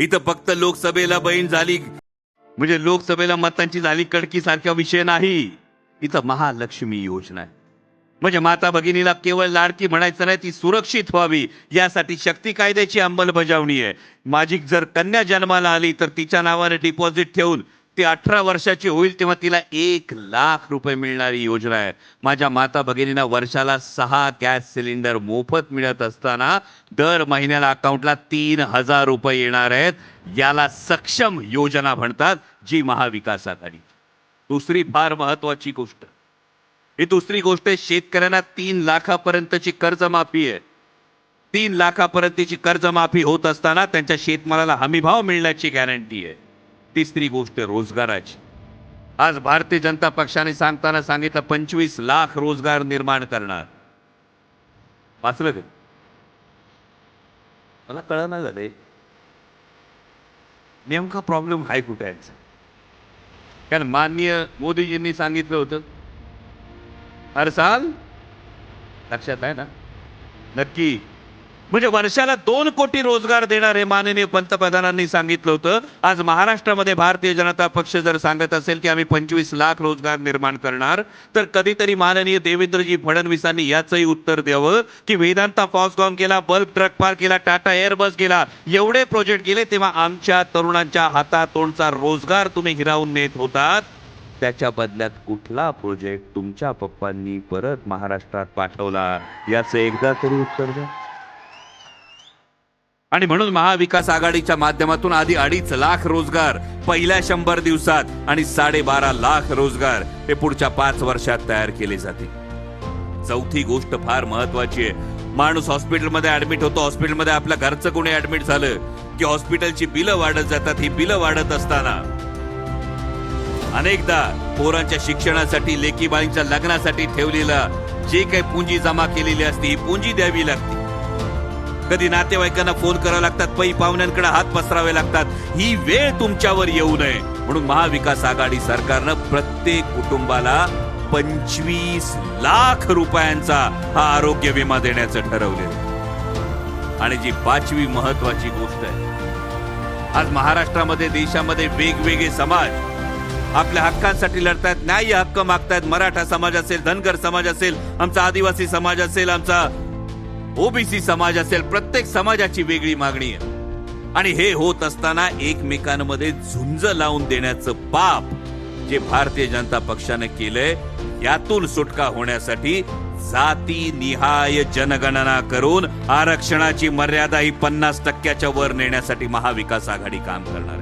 इथं फक्त लोकसभेला बहीण झाली. म्हणजे लोकसभेला मतांची झाली कडकी सारखा विषय नाही. इथं महालक्ष्मी योजना आहे. म्हणजे माता भगिनीला केवळ लाडकी म्हणायचं नाही ती सुरक्षित व्हावी. यासाठी शक्ती कायद्याची अंमलबजावणी आहे. माझी जर कन्या जन्माला आली तर तिच्या नावाने डिपॉझिट ठेवून ती अठरा वर्षाची होईल तेव्हा तिला एक लाख रुपये मिळणारी योजना आहे. माझ्या माता भगिनींना वर्षाला सहा गॅस सिलेंडर मोफत मिळत असताना दर महिन्याला अकाउंटला तीन हजार रुपये येणार आहेत. याला सक्षम योजना म्हणतात जी महाविकास आघाडी दुसरी फार महत्वाची गोष्ट. ही दुसरी गोष्ट आहे शेतकऱ्यांना तीन लाखापर्यंतची कर्जमाफी आहे. तीन लाखापर्यंतची कर्जमाफी होत असताना त्यांच्या शेतमालाला हमीभाव मिळण्याची गॅरंटी आहे. तिसरी गोष्ट रोजगाराची. आज भारतीय जनता पक्षाने सांगताना सांगितलं पंचवीस लाख रोजगार निर्माण करणार. वाचलं का? मला कळना झालंय. नेमका प्रॉब्लेम काय कुठे आहे कारण माननीय मोदीजींनी सांगितलं होतं. हर साल लक्षात आहे ना? नक्की. म्हणजे वर्षाला दोन कोटी रोजगार देणारे माननीय पंतप्रधानांनी सांगितलं होतं. आज महाराष्ट्रामध्ये भारतीय जनता पक्ष जर सांगत असेल की आम्ही पंचवीस लाख रोजगार निर्माण करणार तर कधीतरी माननीय देवेंद्रजी फडणवीसांनी याचंही उत्तर द्यावं की वेदांता फॉक्सकॉन केला बल्क ट्रक पार्क केला टाटा एअरबस केला एवढे प्रोजेक्ट केले तेव्हा आमच्या तरुणांच्या हातातोंडचा रोजगार तुम्ही हिरावून नेत होतात. त्याच्या बदल्यात कुठला प्रोजेक्ट तुमच्या पप्पांनी परत महाराष्ट्रात पाठवला? याचं एकदा तरी उत्तर द्या. आणि म्हणून महाविकास आघाडीच्या माध्यमातून आधी अडीच लाख रोजगार पहिल्या शंभर दिवसात आणि साडेबारा लाख रोजगार हे पुढच्या पाच वर्षात तयार केले जाते. चौथी गोष्ट फार महत्वाची आहे. माणूस हॉस्पिटलमध्ये ऍडमिट होतो. हॉस्पिटलमध्ये आपल्या घरचं कोणी ऍडमिट झालं की हॉस्पिटलची बिलं वाढत जातात. ही बिलं वाढत असताना अनेकदा पोरांच्या शिक्षणासाठी लेकीबाईंच्या लग्नासाठी ठेवलेला जे काही पुंजी जमा केलेली असते ही पुंजी द्यावी लागते. कधी नातेवाईकांना फोन करावे लागतात पै पाहुण्यांकडे हात पसरावे लागतात. ही वेळ तुमच्यावर येऊ नये. म्हणून महाविकास आघाडी सरकारनं प्रत्येक कुटुंबाला पंचवीस लाख रुपयांचा हा आरोग्य विमा देण्याचं ठरवले आणि जी पाचवी महत्वाची गोष्ट आहे आज महाराष्ट्रामध्ये देशामध्ये वेगवेगळे समाज आपल्या हक्कांसाठी लढतायत न्याय्य हक्क मागतायत. मराठा समाज असेल धनगर समाज असेल आमचा आदिवासी समाज असेल आमचा ओबीसी समाज असेल प्रत्येक समाजाची वेगळी मागणी आहे. आणि हे होत असताना एकमेकांमध्ये झुंज लावून देण्याचं पाप जे भारतीय जनता पक्षाने केलंय यातून सुटका होण्यासाठी जाती निहाय जनगणना करून आरक्षणाची मर्यादा ही पन्नास टक्क्याच्या वर नेण्यासाठी महाविकास आघाडी काम करणार आहे.